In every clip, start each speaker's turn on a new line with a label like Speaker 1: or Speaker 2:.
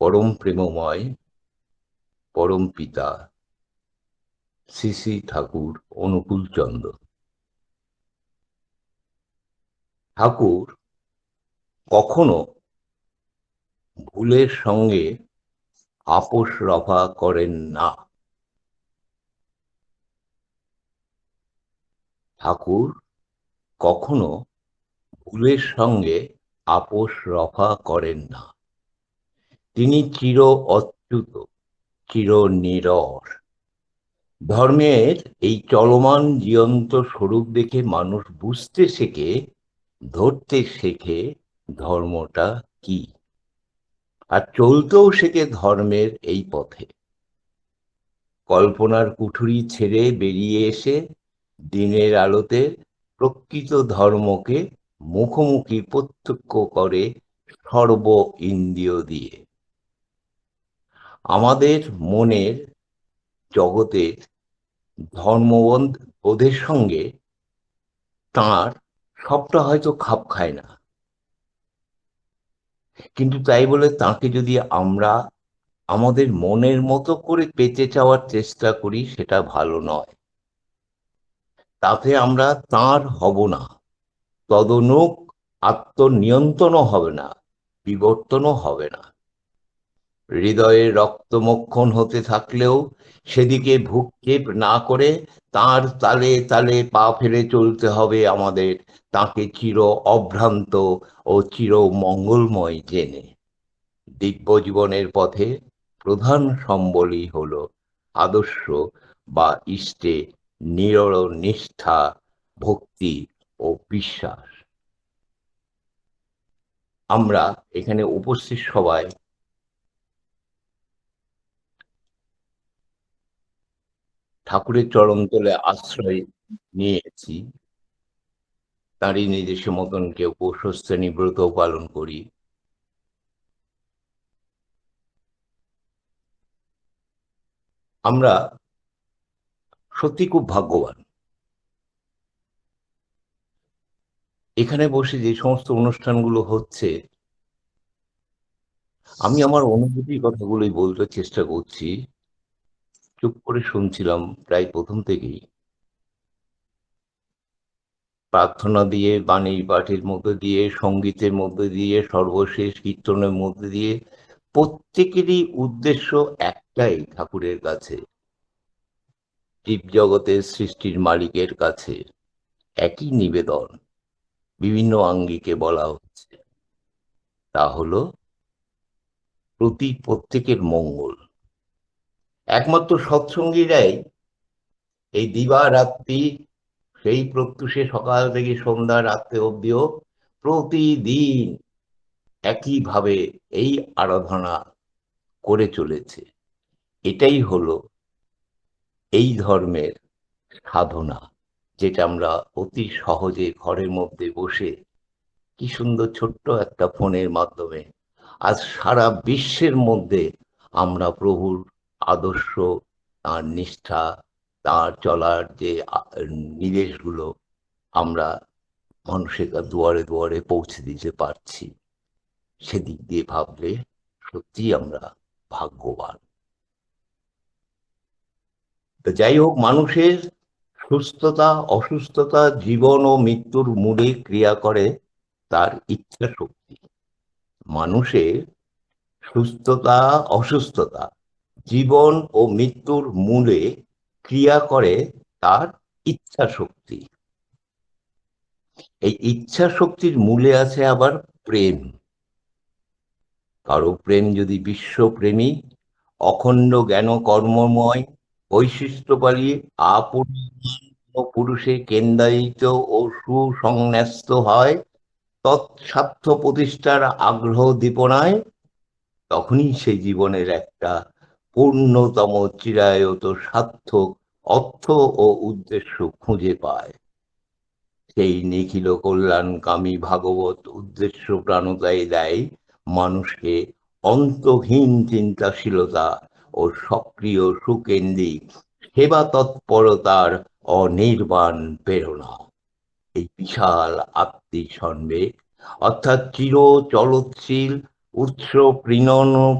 Speaker 1: পরম প্রেমময়, পরম পিতা শ্রী শ্রী ঠাকুর অনুকূল চন্দ্র। ঠাকুর কখনো ভুলের সঙ্গে আপোষ রফা করেন না। ঠাকুর কখনো ভুলের সঙ্গে আপোষ রফা করেন না। তিনি চির অচ্যুত, চির নিরর। ধর্মের এই চলমান জীবন্ত স্বরূপ দেখে মানুষ বুঝতে শেখে, ধরতে শেখে ধর্মটা কি। আর চলতেও শেখে ধর্মের এই পথে। কল্পনার কুঠুরি ছেড়ে বেরিয়ে এসে দিনের আলোতে প্রকৃত ধর্মকে মুখোমুখি প্রত্যক্ষ করে সর্ব ইন্দ্রিয় দিয়ে। আমাদের মনের জগতের ধর্মবন্ধ বোধের সঙ্গে তার সবটা হয়তো খাপ খায় না। কিন্তু তাই বলে তাকে যদি আমরা আমাদের মনের মতো করে পেতে চাওয়ার চেষ্টা করি, সেটা ভালো নয়। তাতে আমরা তার হব না। তদনুক আত্মনিয়ন্ত্রণও হবে না, বিবর্তনও হবে না। হৃদয়ে রক্তমক্ষণ হতে থাকলেও সেদিকে ভূক্ষেপ না করে তার তালে তালে পা ফেলে চলতে হবে আমাদের, তাকে চির অভ্রান্ত ও চির মঙ্গলময় জেনে। দিব্য জীবনের পথে প্রধান সম্বলই হল আদর্শ বা ইষ্টে নিরর নিষ্ঠা, ভক্তি ও বিশ্বাস। আমরা এখানে উপস্থিত সবাই ঠাকুরের চরণতলে আশ্রয় নিয়েছি। তারই নিজস্ব মতন কেউ পৌষশ্রেণী ব্রত পালন করি। আমরা সত্যি খুব ভাগ্যবান। এখানে বসে যে সমস্ত অনুষ্ঠানগুলো হচ্ছে, আমি আমার অনুভূতির কথাগুলোই বলতে চেষ্টা করছি। চুপ করে শুনছিলাম প্রায় প্রথম থেকেই। প্রার্থনা দিয়ে, বাণী পাঠের মধ্যে দিয়ে, সঙ্গীতের মধ্যে দিয়ে, সর্বশেষ কীর্তনের মধ্যে দিয়ে, প্রত্যেকেরই উদ্দেশ্য একটাই ঠাকুরের কাছে জীব জগতের সৃষ্টির মালিকের কাছে, একই নিবেদন, বিভিন্ন আঙ্গিকে বলা হচ্ছে। তা হলো, প্রতি প্রত্যেকের মঙ্গল। একমাত্র সৎসঙ্গীরাই এই দিবা রাত্রি, সেই প্রত্যুষে সকাল থেকে সন্ধ্যা রাত্রে অব্দিও প্রতিদিন একইভাবে এই আরাধনা করে চলেছে। এটাই হলো এই ধর্মের সাধনা, যেটা আমরা অতি সহজে ঘরের মধ্যে বসে কি সুন্দর ছোট্ট একটা ফোনের মাধ্যমে আজ সারা বিশ্বের মধ্যে আমরা প্রভুর আদর্শ, তার নিষ্ঠা, তার চলার যে নির্দেশগুলো আমরা মানুষের দুয়ারে দুয়ারে পৌঁছে দিতে পারছি, সেদিক দিয়ে ভাবলে সত্যি আমরা ভাগ্যবান। তো যাই হোক, মানুষের সুস্থতা, অসুস্থতা, জীবন ও মৃত্যুর মূলে ক্রিয়া করে তার ইচ্ছা শক্তি। মানুষের সুস্থতা, অসুস্থতা জীবন ও মৃত্যুর মূলে ক্রিয়া করে তার ইচ্ছা শক্তি এই ইচ্ছা শক্তির মূলে আছে আবার প্রেম। কারও প্রেম যদি বিশ্বপ্রেমী, অখণ্ড জ্ঞান কর্মময় বৈশিষ্ট্যপালী আপূর্ণ পুরুষে কেন্দ্রায়িত ও সুসংন্যস্ত হয়, তৎস্বার্থ প্রতিষ্ঠার আগ্রহ দীপনায়, তখনই সেই জীবনের একটা পূর্ণতম চিরায়ত সার্থক অর্থ ও উদ্দেশ্য খুঁজে পায়। সেই নিখিল কল্যাণকামী ভাগবত উদ্দেশ্য প্রাণতায় দেয় মানুষকে অন্তহীন চিন্তাশীলতা ও সক্রিয় সুকেন্দ্রিক সেবা তৎপরতার অনির্বাণ প্রেরণা। এই বিশাল আত্মিক সন্বেগ অর্থাৎ চির চলৎশীল উৎস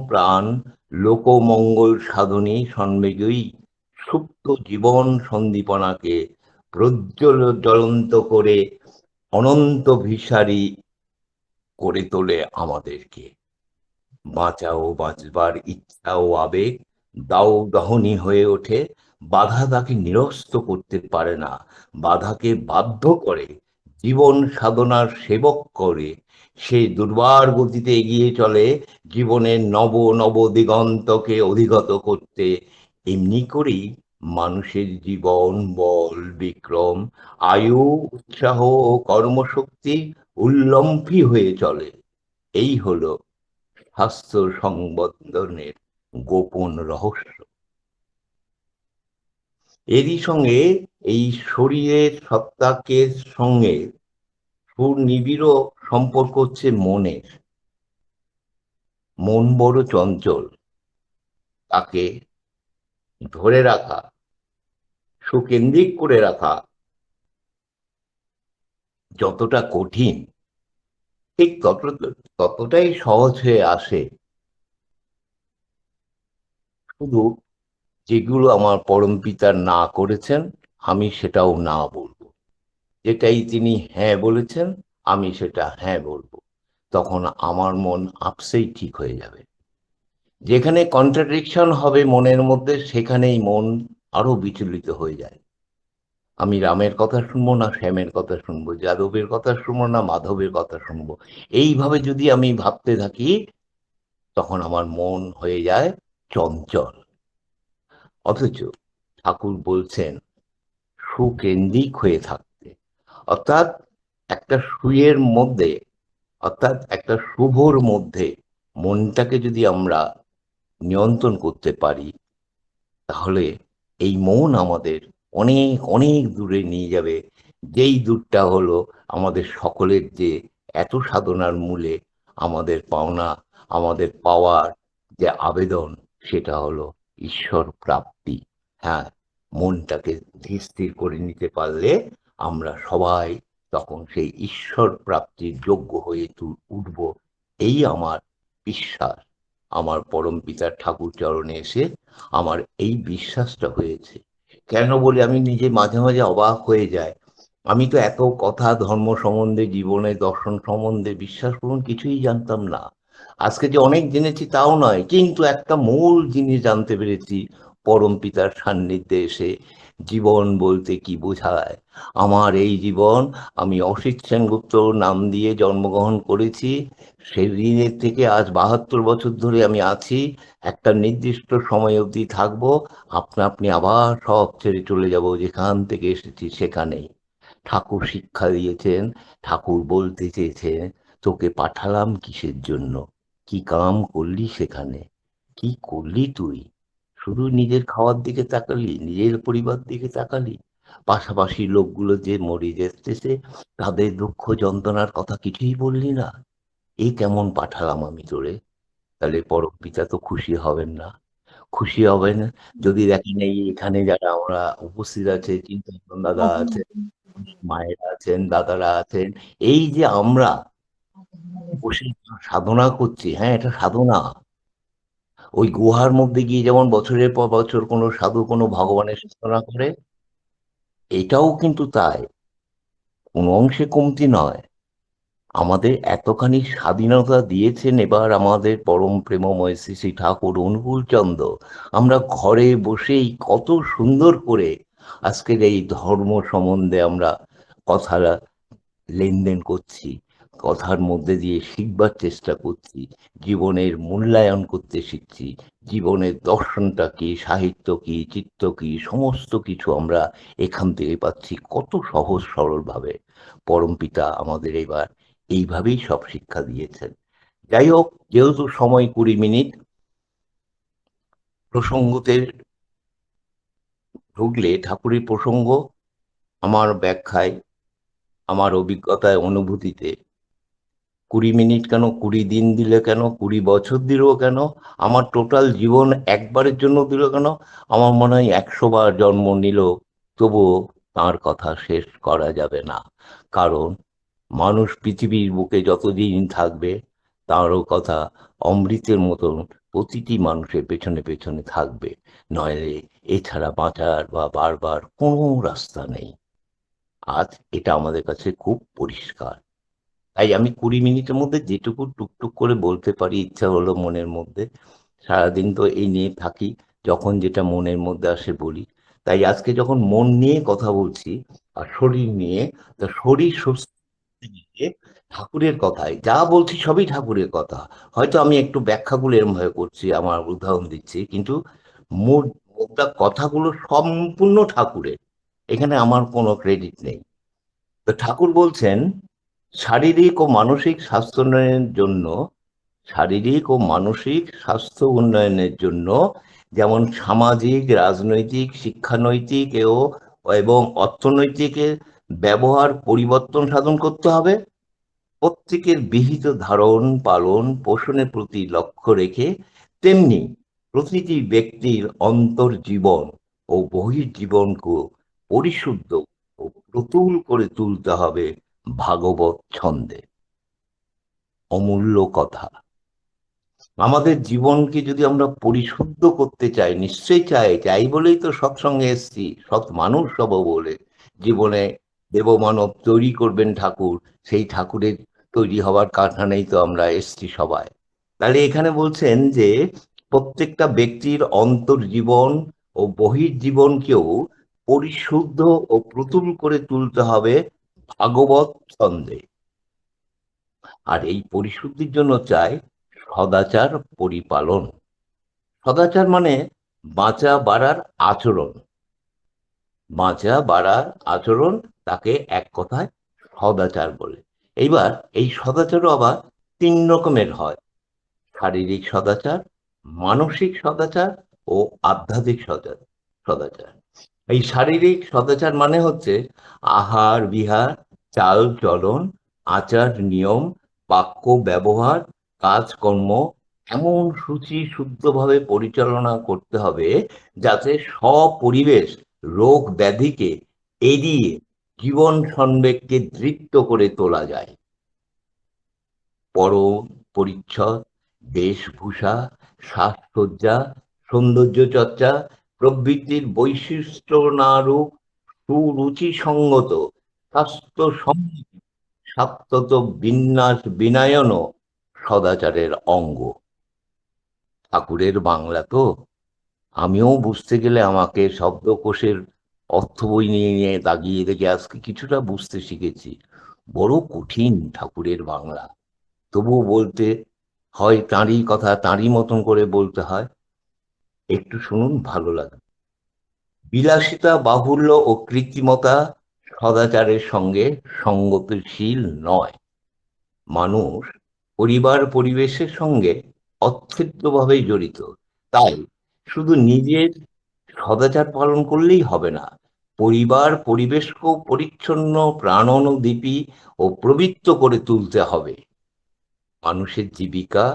Speaker 1: প্রাণ লোকমঙ্গল সাধনী সন্বেগী সুপ্ত জীবন সন্দীপনাকে প্রজ্বল জ্বলন্ত করে অনন্ত ভিসারী করে তোলে আমাদেরকে। বাঁচাও, বাঁচবার ইচ্ছা ও আবেগ দাও দহনী হয়ে ওঠে। বাধা তাকে নিরস্ত করতে পারে না। বাধাকে বাধ্য করে জীবন সাধনার সেবক করে। সে দুর্বার গতিতে এগিয়ে চলে জীবনের নব নব দিগন্তকে অধিগত করতে। এমনি করেই মানুষের জীবন, বল, বিক্রম, আয়ু, উৎসাহ ও কর্মশক্তি উল্লম্ফী হয়ে চলে। এই হল স্বাস্থ্য সংবর্ধনের গোপন রহস্য। এরই সঙ্গে এই শরীরের সত্তাকে সঙ্গে সুনিবিড় সম্পর্ক হচ্ছে মনের। মন বড় চঞ্চল। তাকে ধরে রাখা, সুকেন্দ্রিক করে রাখা যতটা কঠিন, ঠিক তত, ততটাই সহজ হয়ে আসে। শুধু যেগুলো আমার পরম পিতার না করেছেন, আমি সেটাও না বলব। যেটাই তিনি হ্যাঁ বলেছেন আমি সেটা হ্যাঁ বলব। তখন আমার মন আপসেই ঠিক হয়ে যাবে। যেখানে কন্ট্রাডিকশন হবে মনের মধ্যে, সেখানেই মন আরও বিচলিত হয়ে যায়। আমি রামের কথা শুনব না, শ্যামের কথা শুনব, যাদবের কথা শুনব না, মাধবের কথা শুনব। এইভাবে যদি আমি ভাবতে থাকি, তখন আমার মন হয়ে যায় চঞ্চল। অথচ ঠাকুর বলছেন, সুকেন্দ্রিক হয়ে থাকতে। অর্থাৎ একটা সুয়ের মধ্যে, অর্থাৎ একটা শুভর মধ্যে মনটাকে যদি আমরা নিয়ন্ত্রণ করতে পারি, তাহলে এই মন আমাদের অনেক অনেক দূরে নিয়ে যাবে। যেই দূরটা হলো আমাদের সকলের যে এত সাধনার মূলে আমাদের পাওনা, আমাদের পাওয়ার যে আবেদন, সেটা হলো ঈশ্বর প্রাপ্তি। হ্যাঁ মনটাকে ধীর স্থির করে নিতে পারলে আমরা সবাই তখন সেই ঈশ্বর প্রাপ্তির যোগ্য হয়ে উঠব। এই আমার বিশ্বাস। আমার পরম পিতার ঠাকুর চরণে এসে আমার এই বিশ্বাসটা হয়েছে। কেন বলে, আমি নিজে মাঝে মাঝে অবাক হয়ে যায় আমি তো এত কথা, ধর্ম সম্বন্ধে, জীবনে, দর্শন সম্বন্ধে বিশ্বাস করুন কিছুই জানতাম না। আজকে যে অনেক জেনেছি তাও নয়, কিন্তু একটা মূল জিনিস জানতে পেরেছি। পরম পিতার সান্নিধ্যে এসে জীবন বলতে কি বোঝায়? আমার এই জীবন, আমি অসিত সেনগুপ্ত নাম দিয়ে জন্মগ্রহণ করেছি। সেদিনের থেকে আজ বাহাত্তর বছর ধরে আমি আছি। একটা নির্দিষ্ট সময় অবধি থাকব। আপনা আপনি আবার সব ছেড়ে চলে যাব। যেখান থেকে এসেছি সেখানেই ঠাকুর শিক্ষা দিয়েছেন, ঠাকুর বলতে চেয়েছেন, তোকে পাঠালাম কিসের জন্য? কি কাম করলি সেখানে? কি করলি তুই? শুধু নিজের খাওয়ার দিকে তাকালি নিজের পরিবার দিকে তাকালি পাশাপাশি লোকগুলো যে মরে যেতেছে তাদের দুঃখ যন্ত্রণার কথা কিছুই বললি না। এই কেমন পাঠালাম আমি তোরে? তাহলে পরম পিতা তো খুশি হবেন না। খুশি হবেন যদি দেখেন এই এখানে যারা আমরা উপস্থিত আছে চিন্তা দাদা আছেন মায়েরা আছেন দাদারা আছেন এই যে আমরা বসে সাধনা করছি হ্যাঁ এটা সাধনা। ওই গুহার মধ্যে গিয়ে যেমন বছরের পর বছর কোনো সাধু, কোনো ভগবানের সাধনা করে, এটাও কিন্তু তাই। কোনো অংশে কমতি নয়। আমাদের এতখানি স্বাধীনতা দিয়েছেন এবার আমাদের পরম প্রেমময় শ্রী শ্রী ঠাকুর অনুকূল চন্দ্র আমরা ঘরে বসেই কত সুন্দর করে আজকের এই ধর্ম সম্বন্ধে আমরা কথা লেনদেন করছি। কথার মধ্যে দিয়ে শিখবার চেষ্টা করছি, জীবনের মূল্যায়ন করতে শিখছি, জীবনের দর্শনটা কি, সাহিত্য কি চিত্ত কি, সমস্ত কিছু আমরা এখান থেকে পাচ্ছি কত সহজ সরলভাবে। পরমপিতা আমাদের এবার এইভাবেই সব শিক্ষা দিয়েছেন। যাই হোক, যেহেতু সময় কুড়ি মিনিট, প্রসঙ্গতে ঢুকলে ঠাকুরের প্রসঙ্গ, আমার ব্যাখ্যায়, আমার অভিজ্ঞতায়, অনুভূতিতে কুড়ি মিনিট কেন, কুড়ি দিন দিলে কেন, কুড়ি বছর দিল কেন, আমার টোটাল জীবন একবারের জন্য দিল কেন, আমার মনে হয় একশো বার জন্ম নিল, তবুও তার কথা শেষ করা যাবে না। কারণ মানুষ পৃথিবীর বুকে যতদিন থাকবে, তাঁরও কথা অমৃতের মতন প্রতিটি মানুষের পেছনে পেছনে থাকবে। নইলে এছাড়া বাঁচার বা বারবার কোনো রাস্তা নেই। আজ এটা আমাদের কাছে খুব পরিষ্কার। তাই আমি কুড়ি মিনিটের মধ্যে যেটুকু টুকটুক করে বলতে পারি, ইচ্ছা হলো মনের মধ্যে। সারাদিন তো এই নিয়ে থাকি, যখন যেটা মনের মধ্যে আসে বলি। তাই আজকে যখন মন নিয়ে কথা বলছি আর শরীর নিয়ে, তা শরীর সুস্থ ঠাকুরের কথায়, যা বলছি সবই ঠাকুরের কথা। হয়তো আমি একটু ব্যাখ্যাগুলো এরম ভাবে করছি, আমার উদাহরণ দিচ্ছি, কিন্তু মোট মোদ্দা কথাগুলো সম্পূর্ণ ঠাকুরের। এখানে আমার কোনো ক্রেডিট নেই। তো ঠাকুর বলছেন শারীরিক ও মানসিক স্বাস্থ্য উন্নয়নের জন্য, শারীরিক ও মানসিক স্বাস্থ্য উন্নয়নের জন্য যেমন সামাজিক, রাজনৈতিক, শিক্ষানৈতিক ও এবং অর্থনৈতিকের ব্যবহার, পরিবর্তন সাধন করতে হবে। প্রত্যেকের বিহিত ধারণ, পালন, পোষণের প্রতি লক্ষ্য রেখে তেমনি প্রতিটি ব্যক্তির অন্তর্জীবন ও বহির্জীবনকে পরিশুদ্ধ ও প্রতুল করে তুলতে হবে। ভাগবত ছন্দে। অমূল্য কথা। আমাদের জীবনকে যদি আমরা পরিশুদ্ধ করতে চাই, নিশ্চয়ই চাই চাই বলেই তো সৎসঙ্গে এসছি, সৎ মানুষ হব বলে। জীবনে দেবমানব তৈরি করবেন ঠাকুর, সেই ঠাকুরের তৈরি হওয়ার কারখানেই তো আমরা এসছি সবাই। তাহলে এখানে বলছেন যে, প্রত্যেকটা ব্যক্তির অন্তর্জীবন ও বহির্জীবনকেও পরিশুদ্ধ ও প্রতুল করে তুলতে হবে ভাগবত ছন্দে। আর এই পরিশুদ্ধির জন্য চাই সদাচার পরিপালন। সদাচার মানে বাঁচা বাড়ার আচরণ। বাঁচা বাড়ার আচরণ তাকে এক কথায় সদাচার বলে। এইবার এই সদাচারও আবার তিন রকমের হয়। শারীরিক সদাচার, মানসিক সদাচার ও আধ্যাত্মিক সদাচার সদাচার। এই শারীরিক সদাচার মানে হচ্ছে আহার, বিহার, চাল, চলন, আচার, নিয়ম, বাক্য, ব্যবহার, কাজকর্ম এমন সূচি শুদ্ধভাবে পরিচালনা করতে হবে যাতে সপরিবেশ রোগ ব্যাধিকে এড়িয়ে জীবন সন্বেগকে দৃপ্ত করে তোলা যায়। পরম পরিচ্ছদ, বেশভূষা, সাজসজ্জা সৌন্দর্য চর্চা প্রভৃতির বৈশিষ্ট্য নারূপ সুরুচি সঙ্গত স্বাস্থ্য সাত্যত বিন্যাস বিনায়নও সদাচারের অঙ্গ। ঠাকুরের বাংলা তো। আমিও বুঝতে গেলে আমাকে শব্দকোষের অর্থ বই নিয়ে নিয়ে দাগিয়ে দেখে আজকে কিছুটা বুঝতে শিখেছি। বড় কঠিন ঠাকুরের বাংলা। তবুও বলতে হয় তাঁরই কথা, তাঁরই মতন করে বলতে হয়। একটু শুনুন, ভালো লাগে। বিলাসিতা, বাহুল্য ও কৃত্রিমতা সদাচারের সঙ্গে সঙ্গতিশীল নয়। মানুষ পরিবার পরিবেশের সঙ্গে অচ্ছেদ্যভাবে জড়িত। তাই শুধু নিজের সদাচার পালন করলেই হবে না, পরিবার পরিবেশকেও পরিচ্ছন্ন, প্রাণনদীপী ও প্রবৃত্ত করে তুলতে হবে। মানুষের জীবিকা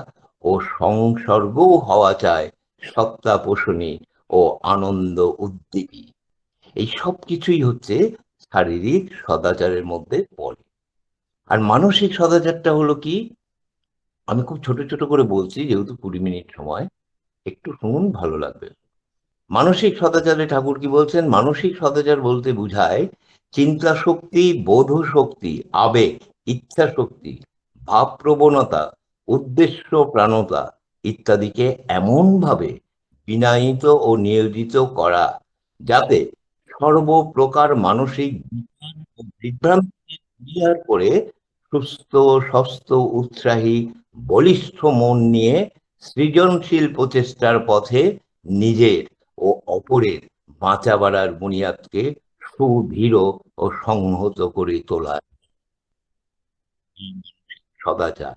Speaker 1: ও সংসর্গও হওয়া চায় সত্তা পোষণী ও আনন্দ উদ্দীপী। এই সব কিছুই হচ্ছে শারীরিক সদাচারের মধ্যে পড়ে। আর মানসিক সদাচারটা হলো কি? আমি খুব ছোট ছোট করে বলছি, যেহেতু কুড়ি মিনিট সময়, একটু শুনুন, ভালো লাগবে। মানসিক সদাচারে ঠাকুর কি বলছেন? মানসিক সদাচার বলতে বুঝায় চিন্তা শক্তি, বোধ শক্তি, আবেগ, ইচ্ছা শক্তি, ভাব প্রবণতা, উদ্দেশ্য প্রাণতা ইত্যাদিকে এমনভাবে বিনায়িত ও নিয়োজিত করা যাতে সর্বপ্রকার মানসিক বিভ্রান্তি করে সুস্থ স্বস্থ উৎসাহী, বলিষ্ঠ মন নিয়ে সৃজনশীল প্রচেষ্টার পথে নিজের ও অপরের বাঁচা বাড়ার বুনিয়াদকে সুদৃঢ় ও সংহত করে তোলা সদাচার।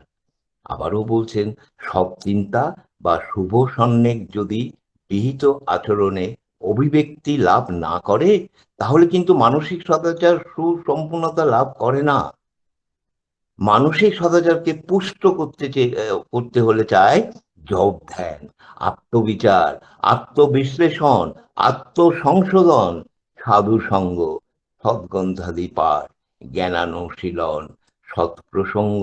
Speaker 1: আবারও বলছেন, সব চিন্তা বা শুভ সন্ন্যাস যদি বিহিত আচরণে অভিব্যক্তি লাভ না করে, তাহলে কিন্তু মানসিক সদাচার সুসম্পূর্ণতা লাভ করে না। মানসিক সদাচারকে পুষ্ট করতে করতে হলে চায় জব ধ্যান, আত্মবিচার, আত্মবিশ্লেষণ, আত্মসংশোধন, সাধু সঙ্গ, সদ্গন্ধাদি পাঠ, জ্ঞানানুশীলন, সৎপ্রসঙ্গ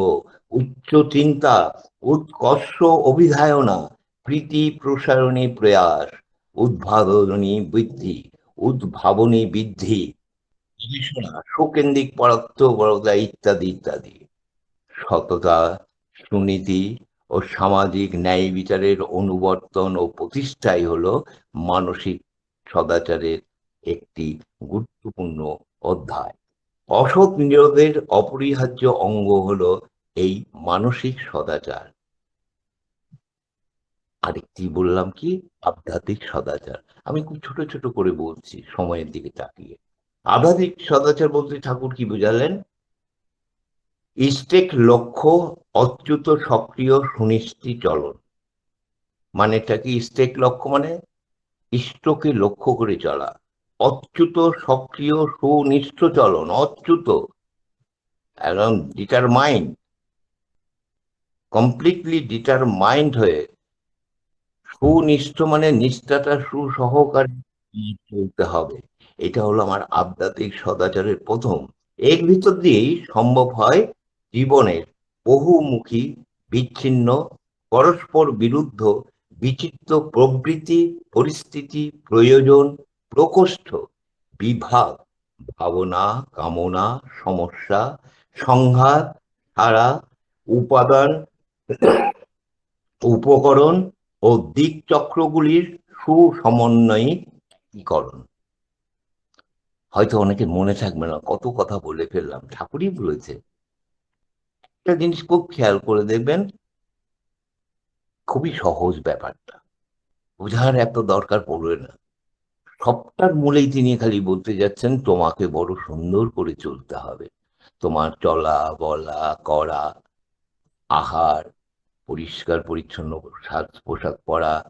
Speaker 1: উচ্চ চিন্তা উৎকর্ষ অভিধায়না, প্রীতি প্রসারণী প্রয়াস, উদ্ভাবনী বৃদ্ধি উদ্ভাবনী বৃদ্ধি, গবেষণা সুকেন্দ্রিক বরদা ইত্যাদি ইত্যাদি। সততা, সুনীতি ও সামাজিক ন্যায় বিচারের অনুবর্তন ও প্রতিষ্ঠাই হলো মানসিক সদাচারের একটি গুরুত্বপূর্ণ অধ্যায়। অসৎ নিরোধের অপরিহার্য অঙ্গ হলো এই মানসিক সদাচার। আরেকটি বললাম কি? আধ্যাত্মিক সদাচার। আমি খুব ছোট ছোট করে বলছি, সময়ের দিকে তাকিয়ে। আধ্যাত্মিক সদাচার বলতে ঠাকুর কি বুঝালেন? ইস্টেক লক্ষ্য অচ্যুত সক্রিয় সুনিশ্চিত চলন। মানেটা কি ইস্টেক লক্ষ্য মানে? ইষ্টকে লক্ষ্য করে চলা। অচ্যুত সক্রিয় সুনিষ্ঠ চলন, অচ্যুত। একদম ডিটারমাইন্ড কমপ্লিটলি ডিটারমাইন্ড হয়ে সুনিষ্ঠ মানে নিষ্ঠাটা সুসহকারে চলতে হবে। এটা হলো আমার আধ্যাত্মিক সদাচারের প্রথম। এর ভিতর দিয়েই সম্ভব হয় জীবনের বহুমুখী, বিচ্ছিন্ন, পরস্পর বিরুদ্ধ, বিচিত্র প্রবৃত্তি, পরিস্থিতি, প্রয়োজন, প্রকোষ্ঠ, বিভাগ, ভাবনা, কামনা, সমস্যা, সংঘাত ধারা উপাদান উপকরণ ও দিক চক্রগুলির সুসমন্বয়ীকরণ হয়তো অনেকে মনে থাকবে না, কত কথা বলে ফেললাম, ঠাকুরই বলেছে। একটা জিনিস খুব খেয়াল করে দেখবেন, খুবই সহজ ব্যাপারটা। বোঝার এত দরকার পড়বে না। সবটার মূলেই তিনি খালি বলতে যাচ্ছেন, তোমাকে বড় সুন্দর করে চলতে হবে। তোমার চলা, বলা, করা, আহার পরিষ্কার, পরিচ্ছন্ন সাজ পোশাক পরা,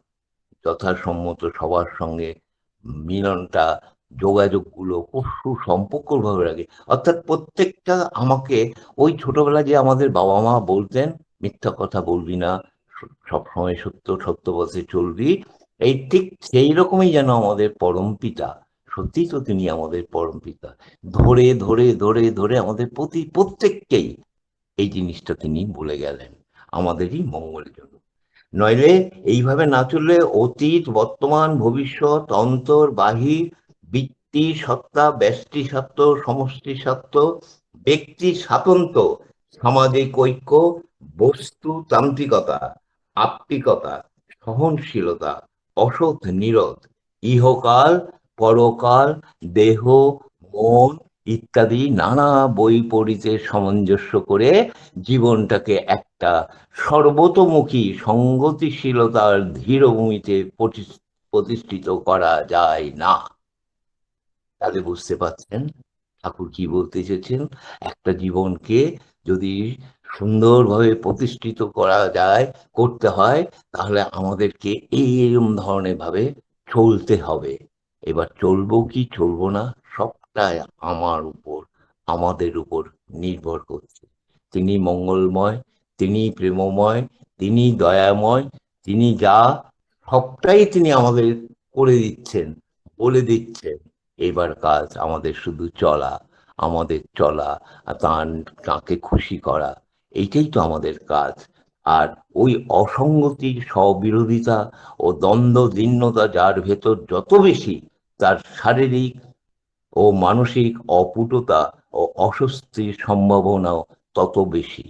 Speaker 1: যথাসম্মত সবার সঙ্গে মিলনটা, যোগাযোগগুলো খুব সুসম্পর্কভাবে রাখে। অর্থাৎ প্রত্যেকটা আমাকে ওই ছোটবেলায় যে আমাদের বাবা মা বলতেন, মিথ্যা কথা বলবি না, সবসময় সত্য সত্য পথে চলবি। এই ঠিক সেই রকমই যেন আমাদের পরম পিতা, সত্যি তো তিনি আমাদের পরম পিতা। ধরে ধরে ধরে ধরে আমাদের প্রতি, প্রত্যেককেই এই জিনিসটা তিনি বলে গেলেন। আমাদেরই মঙ্গলের জন্য। নইলে এইভাবে না চললে অতীত, বর্তমান, ভবিষ্যৎ, অন্তর, বাহির, বৃত্তি, সত্তা, ব্যষ্টি সত্য সমষ্টি সত্য ব্যক্তি, স্বাতন্ত্র, সামাজিক ঐক্য, বস্তু, তান্ত্রিকতা, আত্মিকতা, সহনশীলতা, অসৎ, নিরোধ, ইহকাল, পরকাল, দেহ, মন ইত্যাদি নানা বই পড়িতে সামঞ্জস্য করে জীবনটাকে একটা সর্বতোমুখী সঙ্গতিশীলতার ধীরভূমিতে প্রতিষ্ঠিত করা যায় না। তাহলে বুঝতে পারছেন ঠাকুর কি বলতে চেয়েছেন? একটা জীবনকে যদি সুন্দরভাবে প্রতিষ্ঠিত করা যায়, করতে হয়, তাহলে আমাদেরকে এইরকম ধরনের ভাবে চলতে হবে। এবার চলবো কি? চলবো না। সবটাই আমার উপর, আমাদের উপর নির্ভর করছে। তিনি মঙ্গলময়, তিনি প্রেমময়, তিনি দয়াময়, তিনি যা সবটাই তিনি আমাদের করে দিচ্ছেন, বলে দিচ্ছেন। এবার কাজ আমাদের শুধু চলা, আমাদের চলা তার তাকে খুশি করা, এইটাই তো আমাদের কাজ। আর ওই অসঙ্গতি, স্ববিরোধিতা ও দ্বন্দ্ব দীর্ণতা যার ভেতর যত বেশি, তার শারীরিক ও মানসিক অপুটতা ও অস্বস্তির সম্ভাবনাও তত বেশি।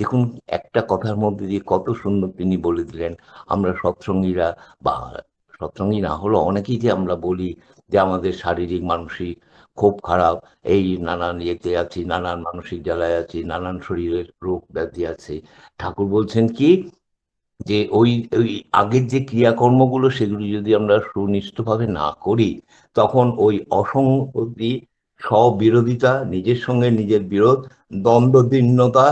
Speaker 1: দেখুন, একটা কথার মধ্যে দিয়ে কত সুন্দর তিনি বলে দিলেন, আমরা সৎসঙ্গীরা বা সৎসঙ্গী না হলো অনেকেই যে আমরা বলি যে আমাদের শারীরিক, মানসিক খুব খারাপ, এই নানান ইয়েতে আছি, নানান মানসিক জ্বালায় আছি, নানান শরীরের রোগ ব্যাধি আছে। ঠাকুর বলছেন কি যে ওই ওই আগের যে ক্রিয়াকর্মগুলো সেগুলি যদি আমরা সুনিষ্ঠভাবে না করি, তখন ওই অসংগতি, স্ববিরোধিতা, নিজের সঙ্গে নিজের বিরোধ দ্বন্দ্বদীর্ণতা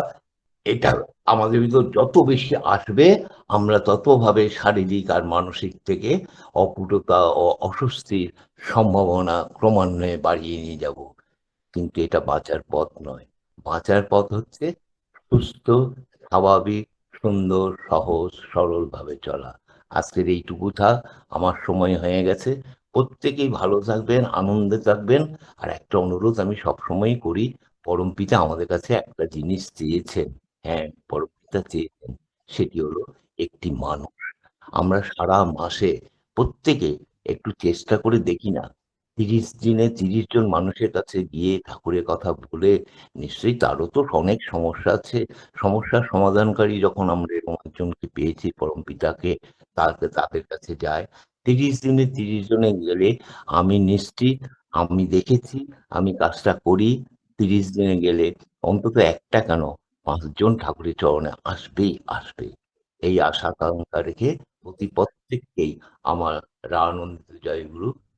Speaker 1: এটা আমাদের ভিতর যত বেশি আসবে, আমরা ততভাবে শারীরিক আর মানসিক থেকে অপুটতা ও অস্বস্তির সম্ভাবনা ক্রমান্বয়ে বাড়িয়ে নিয়ে যাব। কিন্তু এটা বাঁচার পথ নয়। বাঁচার পথ হচ্ছে সুস্থ, স্বাভাবিক সুন্দর, সহজ, সরলভাবে চলা। আজকের এইটুকু থাক। আমার সময় হয়ে গেছে। প্রত্যেকেই ভালো থাকবেন, আনন্দে থাকবেন। আর একটা অনুরোধ আমি সবসময়ই করি পরমপিতা আমাদের কাছে একটা জিনিস চেয়েছেন। হ্যাঁ পরমপিতা চেয়েছেন। সেটি হলো একটি মানুষ। আমরা সারা মাসে প্রত্যেকে একটু চেষ্টা করে দেখি না তিরিশ দিনে তিরিশ জন মানুষের কাছে গিয়ে ঠাকুরের কথা বলে নিশ্চয়ই তারও তো অনেক সমস্যা আছে। সমস্যার সমাধানকারী যখন আমরা এরকম একজনকে পেয়েছি পরমপিতাকে তাকে, তাদের কাছে যায়। তিরিশ দিনে তিরিশ জনে গেলে আমি নিশ্চিত, আমি দেখেছি, আমি কাজটা করি। তিরিশ দিনে গেলে অন্তত একটা কেন, পাঁচজন ঠাকুরের চরণে আসবেই আসবে এই আশা আকাঙ্ক্ষা রেখে প্রতি প্রত্যেককেই আমার রানন্দিত জয়গুরু